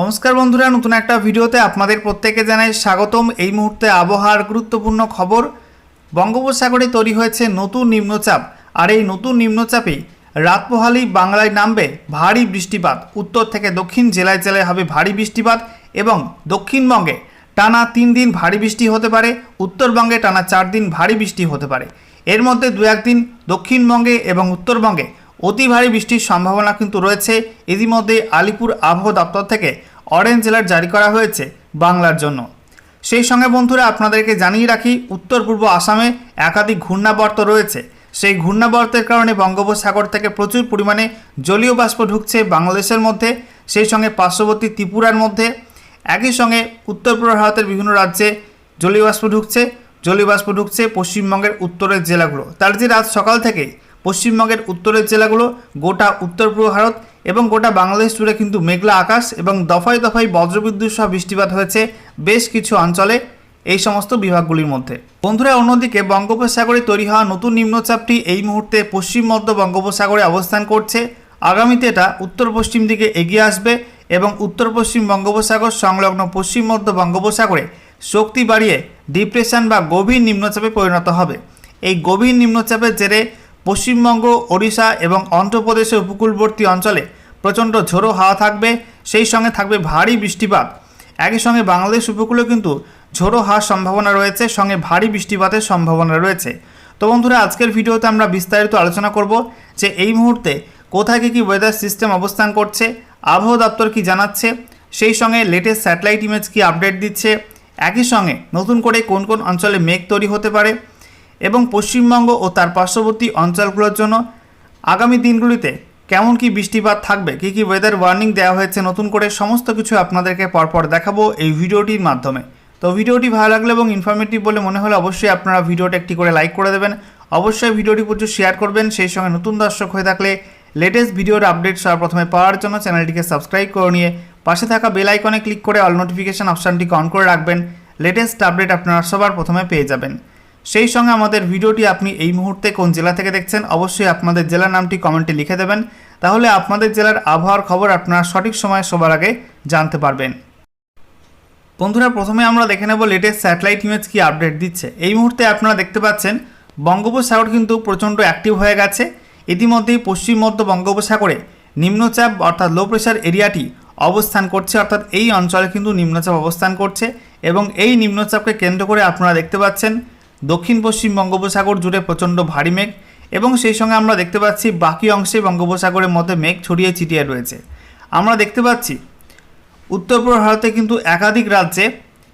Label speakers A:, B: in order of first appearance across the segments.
A: নমস্কার বন্ধুরা, নতুন একটা ভিডিওতে আপনাদের প্রত্যেকে জানাই স্বাগতম। এই মুহূর্তে আবহাওয়ার গুরুত্বপূর্ণ খবর, বঙ্গোপসাগরে তৈরি হয়েছে নতুন নিম্নচাপ। আর এই নতুন নিম্নচাপে রাত পোহালেই বাংলায় নামবে ভারী বৃষ্টিপাত। উত্তর থেকে দক্ষিণ জেলায় জেলায় হবে ভারী বৃষ্টিপাত এবং দক্ষিণবঙ্গে টানা তিন দিন ভারী বৃষ্টি হতে পারে, উত্তরবঙ্গে টানা চার দিন ভারী বৃষ্টি হতে পারে। এর মধ্যে দু একদিন দক্ষিণবঙ্গে এবং উত্তরবঙ্গে অতি ভারী বৃষ্টির সম্ভাবনা কিন্তু রয়েছে। ইতিমধ্যে আলিপুর আবহাওয়া দপ্তর থেকে অরেঞ্জ অ্যালার্ট জারি করা হয়েছে বাংলার জন্য। সেই সঙ্গে বন্ধুরা, আপনাদেরকে জানিয়ে রাখি, উত্তর পূর্ব আসামে একাধিক ঘূর্ণাবর্ত রয়েছে। সেই ঘূর্ণাবর্তের কারণে বঙ্গোপসাগর থেকে প্রচুর পরিমাণে জলীয় বাষ্প ঢুকছে বাংলাদেশের মধ্যে। সেই সঙ্গে পার্শ্ববর্তী ত্রিপুরার মধ্যে। একই সঙ্গে উত্তর পূর্ব ভারতের বিভিন্ন রাজ্যে জলীয় বাষ্প ঢুকছে। জলীয় বাষ্প ঢুকছে পশ্চিমবঙ্গের উত্তরের জেলাগুলো। তার যে রাত সকাল থেকেই পশ্চিমবঙ্গের উত্তরের জেলাগুলো, গোটা উত্তর পূর্ব ভারত এবং গোটা বাংলাদেশ জুড়ে কিন্তু মেঘলা আকাশ এবং দফায় দফায় বজ্রবিদ্যুৎ সহ বৃষ্টিপাত হয়েছে বেশ কিছু অঞ্চলে এই সমস্ত বিভাগগুলির মধ্যে। বন্ধুরা, অন্যদিকে বঙ্গোপসাগরে তৈরি হওয়া নতুন নিম্নচাপটি এই মুহূর্তে পশ্চিম মধ্য বঙ্গোপসাগরে অবস্থান করছে। আগামীতে এটা উত্তর পশ্চিম দিকে এগিয়ে আসবে এবং উত্তর পশ্চিম বঙ্গোপসাগর সংলগ্ন পশ্চিম মধ্য বঙ্গোপসাগরে শক্তি বাড়িয়ে ডিপ্রেশন বা গভীর নিম্নচাপে পরিণত হবে। এই গভীর নিম্নচাপের জেরে পশ্চিমবঙ্গ, ওড়িশা এবং অন্ধ্রপ্রদেশের উপকূলবর্তী অঞ্চলে প্রচণ্ড ঝোড়ো হাওয়া থাকবে, সেই সঙ্গে থাকবে ভারী বৃষ্টিপাত। একই সঙ্গে বাংলাদেশ উপকূলে কিন্তু ঝোড়ো হাওয়ার সম্ভাবনা রয়েছে, সঙ্গে ভারী বৃষ্টিপাতের সম্ভাবনা রয়েছে। তো বন্ধুরা, আজকের ভিডিওতে আমরা বিস্তারিত আলোচনা করব যে এই মুহূর্তে কোথায় কী কী ওয়েদার সিস্টেম অবস্থান করছে, আবহাওয়া দপ্তর কি জানাচ্ছে, সেই সঙ্গে লেটেস্ট স্যাটেলাইট ইমেজ কি আপডেট দিচ্ছে, একই সঙ্গে নতুন করে কোন কোন অঞ্চলে মেঘ তৈরি হতে পারে এবং পশ্চিমবঙ্গ ও তার পার্শ্ববর্তী অঞ্চলগুলোর জন্য আগামী দিনগুলিতে কেমন কি বৃষ্টিপাত থাকবে, কী কী ওয়েদার ওয়ার্নিং দেওয়া হয়েছে, নতুন করে সমস্ত কিছু আপনাদেরকে পরপর দেখাবো এই ভিডিওটির মাধ্যমে। তো ভিডিওটি ভালো লাগলে এবং ইনফরমেটিভ বলে মনে হলে অবশ্যই আপনারা ভিডিওটা একটি করে লাইক করে দেবেন। অবশ্যই ভিডিওটি প্রচুর শেয়ার করবেন, সেই সঙ্গে নতুন দর্শক হয়ে থাকলে লেটেস্ট ভিডিওর আপডেট সবার প্রথমে পাওয়ার জন্য চ্যানেলটিকে সাবস্ক্রাইব করে নিয়ে পাশে থাকা বেল আইকনে ক্লিক করে অল নোটিফিকেশান অপশানটিকে অন করে রাখবেন। লেটেস্ট আপডেট আপনারা সবার প্রথমে পেয়ে যাবেন। সেই সঙ্গে আমাদের ভিডিওটি আপনি এই মুহূর্তে কোন জেলা থেকে দেখছেন, অবশ্যই আপনাদের জেলার নামটি কমেন্টে লিখে দেবেন। তাহলে আপনাদের জেলার আবহাওয়ার খবর আপনারা সঠিক সময়ে সবার আগে জানতে পারবেন। বন্ধুরা, প্রথমে আমরা দেখে নেব লেটেস্ট স্যাটেলাইট ইমেজ কি আপডেট দিচ্ছে। এই মুহূর্তে আপনারা দেখতে পাচ্ছেন, বঙ্গোপসাগর কিন্তু প্রচণ্ড অ্যাক্টিভ হয়ে গেছে। ইতিমধ্যেই পশ্চিম মধ্য বঙ্গোপসাগরে নিম্নচাপ অর্থাৎ লো প্রেশার এরিয়াটি অবস্থান করছে, অর্থাৎ এই অঞ্চলে কিন্তু নিম্নচাপ অবস্থান করছে এবং এই নিম্নচাপকে কেন্দ্র করে আপনারা দেখতে পাচ্ছেন দক্ষিণ পশ্চিম বঙ্গোপসাগর জুড়ে প্রচণ্ড ভারী মেঘ এবং সেই সঙ্গে আমরা দেখতে পাচ্ছি বাকি অংশে বঙ্গোপসাগরের মধ্যে মেঘ ছড়িয়ে ছিটিয়ে রয়েছে। আমরা দেখতে পাচ্ছি, উত্তর পূর্ব ভারতে কিন্তু একাধিক রাজ্যে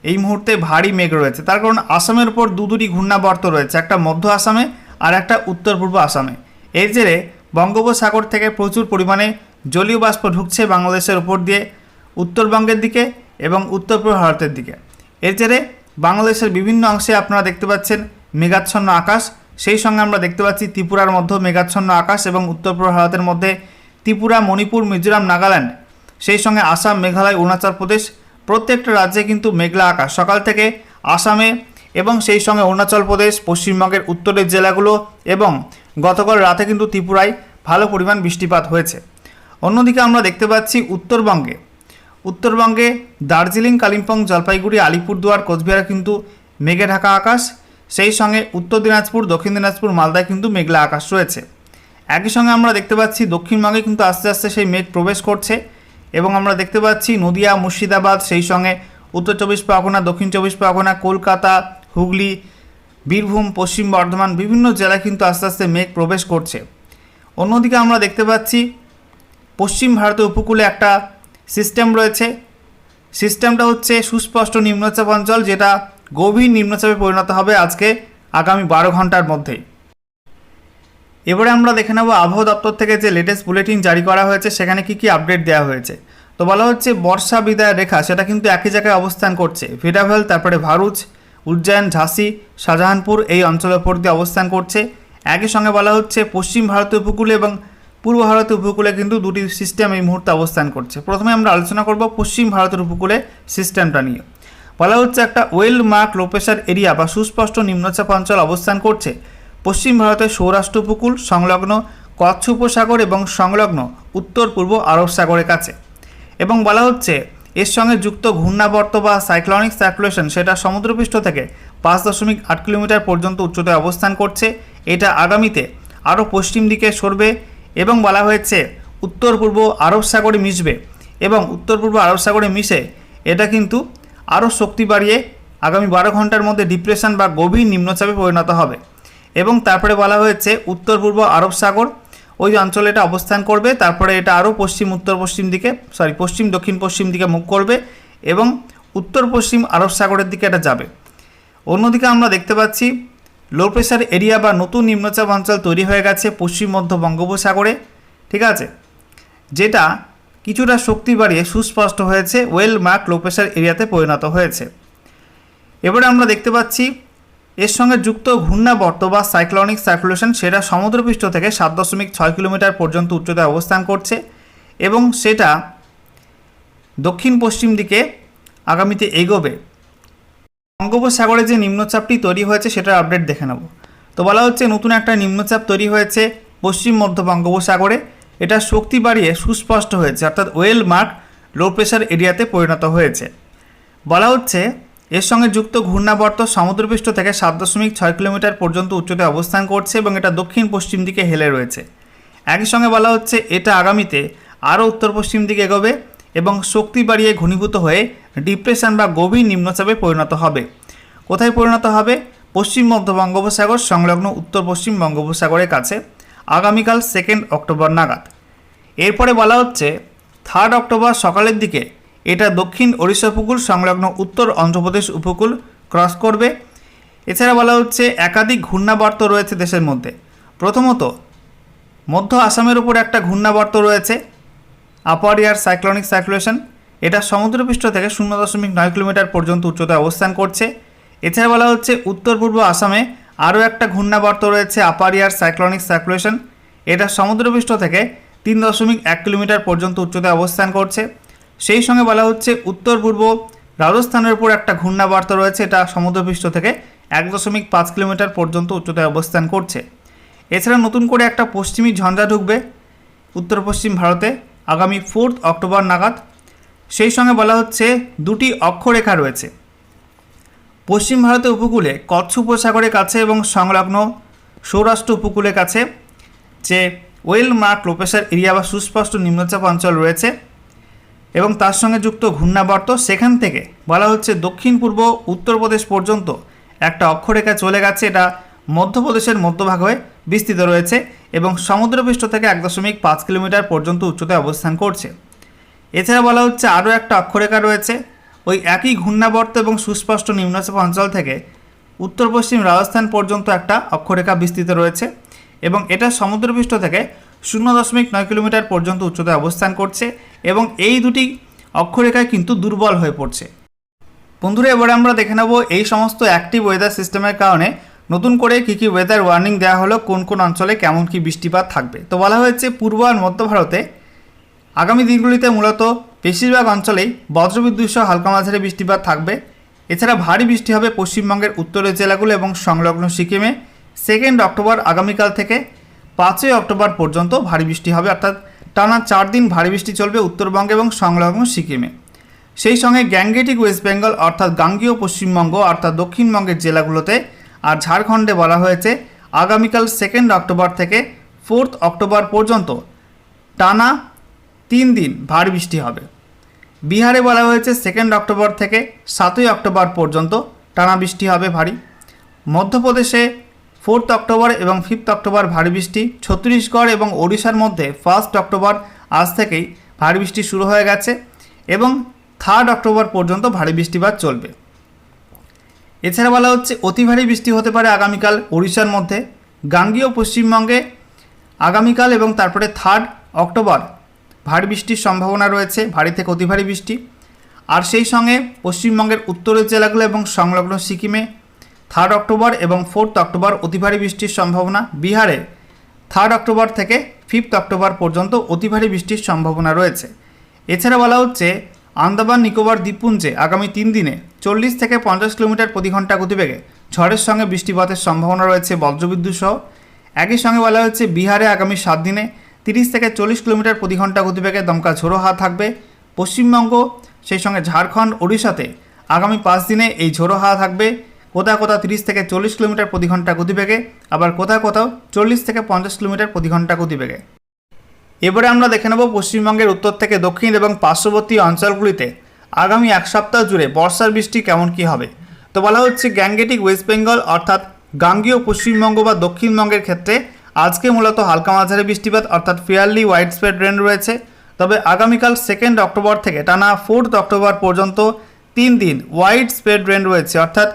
A: এই মুহূর্তে ভারী মেঘ রয়েছে। তার কারণ আসামের উপর দু দুটি ঘূর্ণাবর্ত রয়েছে, একটা মধ্য আসামে আর একটা উত্তর পূর্ব আসামে। এর জেরে বঙ্গোপসাগর থেকে প্রচুর পরিমাণে জলীয় বাষ্প ঢুকছে বাংলাদেশের উপর দিয়ে উত্তরবঙ্গের দিকে এবং উত্তর পূর্ব ভারতের দিকে। এর জেরে বাংলাদেশের বিভিন্ন অংশে আপনারা দেখতে পাচ্ছেন মেঘাচ্ছন্ন আকাশ। সেই সঙ্গে আমরা দেখতে পাচ্ছি ত্রিপুরার মধ্যে মেঘাচ্ছন্ন আকাশ এবং উত্তর ভারতের মধ্যে ত্রিপুরা, মণিপুর, মিজোরাম, নাগাল্যান্ড। সেই সঙ্গে আসাম, মেঘালয়, অরুণাচল প্রদেশ। প্রত্যেকটা রাজ্যে কিন্তু মেঘলা আকাশ। সকাল থেকে আসামে এবং সেই সঙ্গে অরুণাচল প্রদেশ, পশ্চিমবঙ্গের উত্তরের জেলাগুলো এবং গতকাল রাতে কিন্তু ত্রিপুরায় ভালো পরিমাণ বৃষ্টিপাত হয়েছে। অন্যদিকে আমরা দেখতে পাচ্ছি উত্তরবঙ্গে উত্তরবঙ্গে দার্জিলিং, কালিম্পং, জলপাইগুড়ি, আলিপুরদুয়ার, কোচবিহারে কিন্তু মেঘে ঢাকা আকাশ। সেই সঙ্গে উত্তর দিনাজপুর, দক্ষিণ দিনাজপুর, মালদায় কিন্তু মেঘলা আকাশ রয়েছে। একই সঙ্গে আমরা দেখতে পাচ্ছি দক্ষিণবঙ্গে কিন্তু আস্তে আস্তে সেই মেঘ প্রবেশ করছে এবং আমরা দেখতে পাচ্ছি নদিয়া, মুর্শিদাবাদ, সেই সঙ্গে উত্তর চব্বিশ পরগনা, দক্ষিণ চব্বিশ পরগনা, কলকাতা, হুগলি, বীরভূম, পশ্চিম বর্ধমান বিভিন্ন জেলায় কিন্তু আস্তে আস্তে মেঘ প্রবেশ করছে। অন্যদিকে আমরা দেখতে পাচ্ছি পশ্চিম ভারতের উপকূলে একটা সিস্টেম রয়েছে। সিস্টেমটা হচ্ছে সুস্পষ্ট নিম্নচাপ অঞ্চল, যেটা গভীর নিম্নচাপে পরিণত হবে আজকে আগামী বারো ঘণ্টার মধ্যেই এবারে আমরা দেখে নেব আবহাওয়া দপ্তর থেকে যে লেটেস্ট বুলেটিন জারি করা হয়েছে, সেখানে কি কি আপডেট দেওয়া হয়েছে। তো বলা হচ্ছে, বর্ষা বিদায় রেখা, সেটা কিন্তু একই জায়গায় অবস্থান করছে। ভিডাভেল তারপরে ভারুচ, উজ্জয়ন, ঝাঁসি, শাহজাহানপুর এই অঞ্চলের উপর দিয়ে অবস্থান করছে। একই সঙ্গে বলা হচ্ছে, পশ্চিম ভারতীয় উপকূলে এবং পূর্ব ভারতীয় উপকূলে কিন্তু দুটি সিস্টেম এই মুহূর্তে অবস্থান করছে। প্রথমে আমরা আলোচনা করব পশ্চিম ভারতের উপকূলে সিস্টেমটা নিয়ে। বলা হচ্ছে একটা ওয়েল মার্ক লোপেশার এরিয়া বা সুস্পষ্ট নিম্নচাপ অঞ্চল অবস্থান করছে। পশ্চিম ভারতের সৌরাষ্ট্র উপকূল, সংলগ্ন কচ্ছ উপসাগর এবং সংলগ্ন উত্তর পূর্ব আরব সাগরের কাছে। এবং বলা হচ্ছে এর সঙ্গে যুক্ত ঘূর্ণাবর্ত বা সাইক্লনিক সার্কুলেশন সেটা সমুদ্রপৃষ্ঠ থেকে পাঁচ দশমিক আট কিলোমিটার পর্যন্ত উচ্চতায় অবস্থান করছে। এটা আগামীতে আরও পশ্চিম দিকে সরবে এবং বলা হয়েছে, উত্তর পূর্ব আরব সাগরে মিশবে এবং উত্তর পূর্ব আরব সাগরে মিশে এটা কিন্তু আরও শক্তি বাড়িয়ে আগামী বারো ঘণ্টার মধ্যে ডিপ্রেশন বা গভীর নিম্নচাপে পরিণত হবে। এবং তারপরে বলা হয়েছে, উত্তর পূর্ব আরব সাগর ওই অঞ্চলে এটা অবস্থান করবে, তারপরে এটা আরও পশ্চিম, উত্তর পশ্চিম দিকে সরি পশ্চিম, দক্ষিণ পশ্চিম দিকে মুখ করবে এবং উত্তর পশ্চিম আরব সাগরের দিকে এটা যাবে। অন্যদিকে আমরা দেখতে পাচ্ছি লো প্রেশার এরিয়া বা নতুন নিম্নচাপ অঞ্চল তৈরি হয়ে গেছে পশ্চিম মধ্য বঙ্গোপসাগরে, ঠিক আছে? যেটা কিছুটা শক্তি বাড়িয়ে সুস্পষ্ট হয়েছে ওয়েল মার্ক লো প্রেশার এরিয়াতে পরিণত হয়েছে। এবারে আমরা দেখতে পাচ্ছি, এর সঙ্গে যুক্ত ঘূর্ণাবর্ত বা সাইক্লনিক সার্কুলেশন সেটা সমুদ্রপৃষ্ঠ থেকে সাত দশমিক ছয় কিলোমিটার পর্যন্ত উচ্চতায় অবস্থান করছে এবং সেটা দক্ষিণ পশ্চিম দিকে আগামীতে এগোবে। বঙ্গোপসাগরে যে নিম্নচাপটি তৈরি হয়েছে সেটার আপডেট দেখে নেব। তো বলা হচ্ছে নতুন একটা নিম্নচাপ তৈরি হয়েছে পশ্চিম মধ্য বঙ্গোপসাগরে। এটা শক্তি বাড়িয়ে সুস্পষ্ট হয়েছে, অর্থাৎ ওয়েল মার্ক লো প্রেশার এরিয়াতে পরিণত হয়েছে। বলা হচ্ছে এর সঙ্গে যুক্ত ঘূর্ণাবর্ত সমুদ্রপৃষ্ঠ থেকে সাত দশমিক ছয় কিলোমিটার পর্যন্ত উচ্চতায় অবস্থান করছে এবং এটা দক্ষিণ পশ্চিম দিকে হেলে রয়েছে। একই সঙ্গে বলা হচ্ছে এটা আগামীতে আরও উত্তর পশ্চিম দিকে এগোবে এবং শক্তি বাড়িয়ে ঘনীভূত হয়ে ডিপ্রেশন বা গভীর নিম্নচাপে পরিণত হবে। কোথায় পরিণত হবে? পশ্চিম মধ্য বঙ্গোপসাগর সংলগ্ন উত্তর পশ্চিম বঙ্গোপসাগরের কাছে, আগামীকাল সেকেন্ড অক্টোবর নাগাদ। এরপরে বলা হচ্ছে থার্ড অক্টোবর সকালের দিকে এটা দক্ষিণ ওড়িশা উপকূল সংলগ্ন উত্তর অন্ধ্রপ্রদেশ উপকূল ক্রস করবে। এছাড়া বলা হচ্ছে, একাধিক ঘূর্ণাবর্ত রয়েছে দেশের মধ্যে। প্রথমত, মধ্য আসামের উপর একটা ঘূর্ণাবর্ত রয়েছে আপার ইয়ার সাইক্লনিক সার্কুলেশন এটা সমুদ্রপৃষ্ঠ থেকে শূন্য দশমিক নয় কিলোমিটার পর্যন্ত উচ্চতায় অবস্থান করছে। এছাড়া বলা হচ্ছে, উত্তর পূর্ব আসামে আরও একটা ঘূর্ণাবর্ত রয়েছে, আপার ইয়ার সাইক্লনিক সার্কুলেশন এটা সমুদ্রপৃষ্ঠ থেকে তিন দশমিক এক কিলোমিটার পর্যন্ত উচ্চতায় অবস্থান করছে। সেই সঙ্গে বলা হচ্ছে, উত্তর পূর্ব রাজস্থানের উপর একটা ঘূর্ণাবর্ত রয়েছে, এটা সমুদ্রপৃষ্ঠ থেকে এক দশমিক পাঁচ কিলোমিটার পর্যন্ত উচ্চতায় অবস্থান করছে। এছাড়া নতুন করে একটা পশ্চিমী ঝঞ্ঝা ঢুকবে, উত্তর পশ্চিম ভারতে, আগামী ফোর্থ অক্টোবর নাগাদ। সেই সঙ্গে বলা হচ্ছে দুটি অক্ষরেখা রয়েছে। পশ্চিম ভারতের উপকূলে কচ্ছ উপসাগরের কাছে এবং সংলগ্ন সৌরাষ্ট্র উপকূলের কাছে, যে ওয়েল মার্ক লোপেশার এরিয়া বা সুস্পষ্ট নিম্নচাপ অঞ্চল রয়েছে এবং তার সঙ্গে যুক্ত ঘূর্ণাবর্ত, সেখান থেকে বলা হচ্ছে দক্ষিণ পূর্ব উত্তরপ্রদেশ পর্যন্ত একটা অক্ষরেখা চলে গেছে। এটা মধ্যপ্রদেশের মধ্যভাগ হয়ে বিস্তৃত রয়েছে এবং সমুদ্রপৃষ্ঠ থেকে এক দশমিক পাঁচ কিলোমিটার পর্যন্ত উচ্চতায় অবস্থান করছে। এছাড়া বলা হচ্ছে আরও একটা অক্ষরেখা রয়েছে। ওই একই ঘূর্ণাবর্ত এবং সুস্পষ্ট নিম্নচাপ অঞ্চল থেকে উত্তর পশ্চিম রাজস্থান পর্যন্ত একটা অক্ষরেখা বিস্তৃত রয়েছে এবং এটা সমুদ্রপৃষ্ঠ থেকে শূন্য দশমিক নয় কিলোমিটার পর্যন্ত উচ্চতায় অবস্থান করছে এবং এই দুটি অক্ষরেখায় কিন্তু দুর্বল হয়ে পড়ছে। বন্ধুরা, এবারে আমরা দেখে নেব এই সমস্ত অ্যাক্টিভ ওয়েদার সিস্টেমের কারণে নতুন করে কী কী ওয়েদার ওয়ার্নিং দেওয়া হলো, কোন কোন অঞ্চলে কেমন কী বৃষ্টিপাত থাকবে। তো বলা হয়েছে পূর্ব আর মধ্য ভারতে আগামী দিনগুলিতে মূলত বেশিরভাগ অঞ্চলেই বজ্রবিদ্যুৎ সহ হালকা মাঝারি বৃষ্টিপাত থাকবে। এছাড়া ভারী বৃষ্টি হবে পশ্চিমবঙ্গের উত্তরের জেলাগুলো এবং সংলগ্ন সিকিমে। সেকেন্ড অক্টোবর আগামীকাল থেকে পাঁচই অক্টোবর পর্যন্ত ভারী বৃষ্টি হবে, অর্থাৎ টানা চার দিন ভারী বৃষ্টি চলবে উত্তরবঙ্গে এবং সংলগ্ন সিকিমে। সেই সঙ্গে গ্যাংগেটিক ওয়েস্ট বেঙ্গল, অর্থাৎ গাঙ্গীয় পশ্চিমবঙ্গ, অর্থাৎ দক্ষিণবঙ্গের জেলাগুলোতে আর ঝাড়খণ্ডে বলা হয়েছে, আগামীকাল সেকেন্ড অক্টোবর থেকে ফোর্থ অক্টোবর পর্যন্ত টানা তিন দিন ভারী বৃষ্টি হবে। বিহারে বলা হয়েছে সেকেন্ড অক্টোবর থেকে সাতই অক্টোবর পর্যন্ত টানা বৃষ্টি হবে ভারী। মধ্যপ্রদেশে ফোর্থ অক্টোবর এবং ফিফথ অক্টোবর ভারী বৃষ্টি, ছত্তিশগড় এবং ওড়িশার মধ্যে ফার্স্ট অক্টোবর আজ থেকেই ভারী বৃষ্টি শুরু হয়ে গেছে এবং থার্ড অক্টোবর পর্যন্ত ভারী বৃষ্টিপাত চলবে। এছাড়া বলা হচ্ছে অতি ভারী বৃষ্টি হতে পারে আগামীকাল ওড়িশার মধ্যে। গাঙ্গীয় পশ্চিমবঙ্গে আগামীকাল এবং তারপরে থার্ড অক্টোবর ভারী বৃষ্টির সম্ভাবনা রয়েছে, ভারী থেকে অতি ভারী বৃষ্টি। আর সেই সঙ্গে পশ্চিমবঙ্গের উত্তরের জেলাগুলো এবং সংলগ্ন সিকিমে থার্ড অক্টোবর এবং ফোর্থ অক্টোবর অতি ভারী বৃষ্টির সম্ভাবনা। বিহারে থার্ড অক্টোবর থেকে ফিফথ অক্টোবর পর্যন্ত অতি ভারী বৃষ্টির সম্ভাবনা রয়েছে। এছাড়া বলা হচ্ছে, আন্দামান, নিকোবর, দ্বীপপুঞ্জে আগামী তিন দিনে চল্লিশ থেকে পঞ্চাশ কিলোমিটার প্রতি ঘণ্টা গতিবেগে ঝড়ের সঙ্গে বৃষ্টিপাতের সম্ভাবনা রয়েছে বজ্রবিদ্যুৎ সহ। একই সঙ্গে বলা হচ্ছে, বিহারে আগামী সাত দিনে তিরিশ থেকে চল্লিশ কিলোমিটার প্রতি ঘণ্টা গতিবেগে দমকা ঝোড়ো হাওয়া থাকবে। পশ্চিমবঙ্গ, সেই সঙ্গে ঝাড়খণ্ড, ওড়িশাতে আগামী পাঁচ দিনে এই ঝোড়ো হাওয়া থাকবে। কোথাও কোথাও তিরিশ থেকে চল্লিশ কিলোমিটার প্রতি ঘণ্টা গতিবেগে, আবার কোথাও কোথাও চল্লিশ থেকে পঞ্চাশ কিলোমিটার প্রতি ঘণ্টা গতিবেগে। এবারে আমরা দেখে নেব পশ্চিমবঙ্গের উত্তর থেকে দক্ষিণ এবং পার্শ্ববর্তী অঞ্চলগুলিতে আগামী এক সপ্তাহ জুড়ে বর্ষার বৃষ্টি কেমন কি হবে? তো বলা হচ্ছে গ্যাঙ্গেটিক ওয়েস্ট বেঙ্গল অর্থাৎ গাঙ্গীয় পশ্চিমবঙ্গ বা দক্ষিণবঙ্গের ক্ষেত্রে আজকে মূলত হালকা মাঝারি বৃষ্টিপাত, অর্থাৎ ফেয়ারলি ওয়াইড স্প্রেড রেন রয়েছে। তবে আগামীকাল সেকেন্ড অক্টোবর থেকে টানা ফোর্থ অক্টোবর পর্যন্ত তিন দিন ওয়াইড স্প্রেড রেন রয়েছে, অর্থাৎ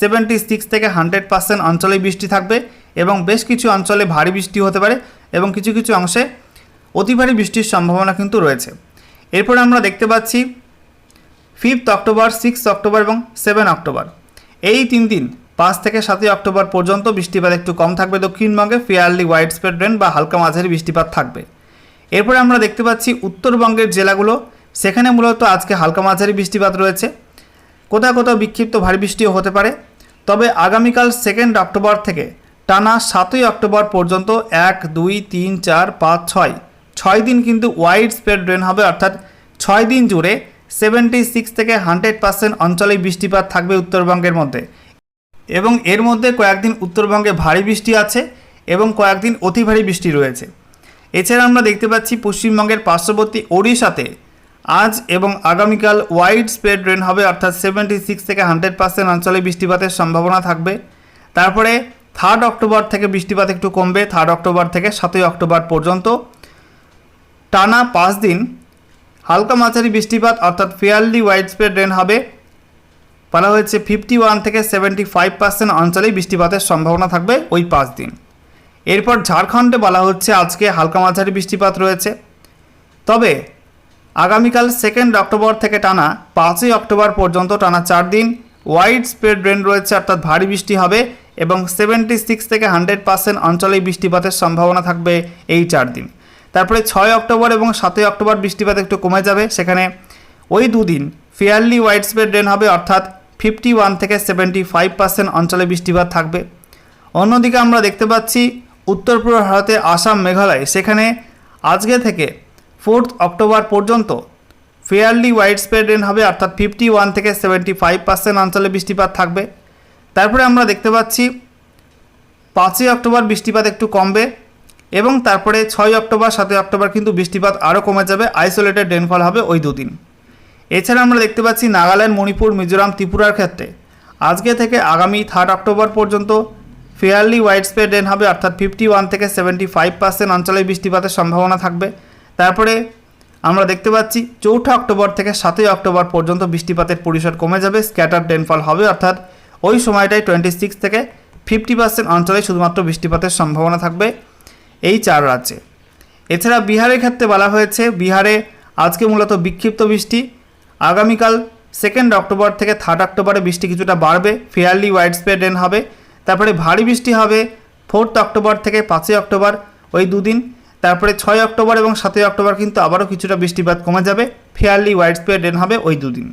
A: সেভেন্টি সিক্স থেকে হান্ড্রেড পার্সেন্ট অঞ্চলে বৃষ্টি থাকবে এবং বেশ কিছু অঞ্চলে ভারী বৃষ্টি হতে পারে এবং কিছু কিছু অংশে অতি ভারী বৃষ্টির সম্ভাবনা কিন্তু রয়েছে। এরপরে আমরা দেখতে পাচ্ছি ফিফথ অক্টোবর সিক্স অক্টোবর এবং সেভেন অক্টোবর এই তিন দিন পাঁচ থেকে সাতই অক্টোবর পর্যন্ত বৃষ্টিপাত একটু কম থাকবে দক্ষিণবঙ্গে ফেয়ারলি ওয়াইড স্প্রেড রেন বা হালকা মাঝারি বৃষ্টিপাত থাকবে। এরপরে আমরা দেখতে পাচ্ছি উত্তরবঙ্গের জেলাগুলো। সেখানে মূলত আজকে হালকা মাঝারি বৃষ্টিপাত রয়েছে। কোথাও কোথাও বিক্ষিপ্ত ভারী বৃষ্টিও হতে পারে। তবে আগামীকাল সেকেন্ড অক্টোবর থেকে টানা সাতই অক্টোবর পর্যন্ত এক, দুই, তিন, চার, পাঁচ, ছয় ছয় দিন কিন্তু ওয়াইড স্প্রেড রেন হবে। অর্থাৎ ছয় দিন জুড়ে সেভেন্টি সিক্স থেকে হান্ড্রেড পার্সেন্ট অঞ্চলেই বৃষ্টিপাত থাকবে উত্তরবঙ্গের মধ্যে। এবং এর মধ্যে কয়েকদিন উত্তরবঙ্গে ভারী বৃষ্টি আছে এবং কয়েকদিন অতি ভারী বৃষ্টি রয়েছে। এছাড়া আমরা দেখতে পাচ্ছি পশ্চিমবঙ্গের পার্শ্ববর্তী ওড়িশাতে আজ এবং আগামীকাল ওয়াইড স্প্রেড রেন হবে, অর্থাৎ সেভেন্টি সিক্স থেকে হান্ড্রেড পার্সেন্ট অঞ্চলে বৃষ্টিপাতের সম্ভাবনা থাকবে। তারপরে থার্ড অক্টোবর থেকে বৃষ্টিপাত একটু কমবে থার্ড অক্টোবর থেকে সাতই অক্টোবর পর্যন্ত। টানা পাঁচ দিন হালকা মাঝারি বৃষ্টিপাত, অর্থাৎ ফেয়ারলি ওয়াইড স্প্রেড রেন হবে। বলা হয়েছে ফিফটি ওয়ান থেকে সেভেন্টি ফাইভ পার্সেন্ট অঞ্চলেই বৃষ্টিপাতের সম্ভাবনা থাকবে ওই পাঁচ দিন। এরপর ঝাড়খণ্ডে বলা হচ্ছে আজকে হালকা মাঝারি বৃষ্টিপাত রয়েছে। তবে আগামীকাল সেকেন্ড অক্টোবর থেকে টানা পাঁচই অক্টোবর পর্যন্ত টানা চার দিন ওয়াইড স্প্রেড রেন রয়েছে, অর্থাৎ ভারী বৃষ্টি হবে এবং সেভেন্টি সিক্স থেকে হান্ড্রেড পার্সেন্ট অঞ্চলেই বৃষ্টিপাতের সম্ভাবনা থাকবে এই চার দিন। তারপরে ছয় অক্টোবর এবং সাতই অক্টোবর বৃষ্টিপাত একটু কমে যাবে। সেখানে ওই দুদিন ফেয়ারলি ওয়াইড স্প্রেড রেন হবে, অর্থাৎ ফিফটি ওয়ান থেকে সেভেন্টি ফাইভ পার্সেন্ট অঞ্চলে বৃষ্টিপাত থাকবে। অন্যদিকে আমরা দেখতে পাচ্ছি উত্তর পূর্ব ভারতে আসাম, মেঘালয়। সেখানে আজকে থেকে ফোর্থ অক্টোবর পর্যন্ত ফেয়ারলি ওয়াইড স্প্রেড রেন হবে, অর্থাৎ ফিফটি ওয়ান থেকে সেভেন্টি ফাইভ পার্সেন্ট অঞ্চলে বৃষ্টিপাত থাকবে। তারপরে আমরা দেখতে পাচ্ছি পাঁচই অক্টোবর বৃষ্টিপাত একটু কমবে এবং তারপরে ছয় অক্টোবর, সাতই অক্টোবর কিন্তু বৃষ্টিপাত আরও কমে যাবে। আইসোলেটেড রেনফল হবে ওই দুদিন। এছাড়া আমরা দেখতে পাচ্ছি নাগাল্যান্ড, মণিপুর, মিজোরাম, ত্রিপুরার ক্ষেত্রে। আজকে থেকে আগামী থার্ড অক্টোবর পর্যন্ত ফেয়ারলি ওয়াইড স্প্রেড রেন হবে, অর্থাৎ ফিফটি ওয়ান থেকে সেভেন্টি ফাইভ পার্সেন্ট অঞ্চলে বৃষ্টিপাতের সম্ভাবনা থাকবে। তারপরে আমরা দেখতে পাচ্ছি চৌঠা অক্টোবর থেকে সাতই অক্টোবর পর্যন্ত বৃষ্টিপাতের পরিসর কমে যাবে স্ক্যাটার রেনফল হবে, অর্থাৎ ওই সময়টায় টোয়েন্টি সিক্স থেকে ফিফটি পার্সেন্ট অঞ্চলে শুধুমাত্র বৃষ্টিপাতের সম্ভাবনা থাকবে এই চার রাজ্যে। এছাড়া বিহারের ক্ষেত্রে বলা হয়েছে, বিহারে আজকে মূলত বিক্ষিপ্ত বৃষ্টি আগামীকাল সেকেন্ড অক্টোবর থেকে থার্ড অক্টোবরে বৃষ্টি কিছুটা বাড়বে ফেয়ারলি ওয়াইড স্প্রেড রেন হবে। তারপরে ভারী বৃষ্টি হবে ফোর্থ অক্টোবর থেকে পাঁচই অক্টোবর ওই দুদিন। তারপরে ছয় অক্টোবর এবং সাতই অক্টোবর কিন্তু আবারও কিছুটা বৃষ্টিপাত কমে যাবে ফেয়ারলি ওয়াইড স্প্রেড রেন হবে ওই দুদিন।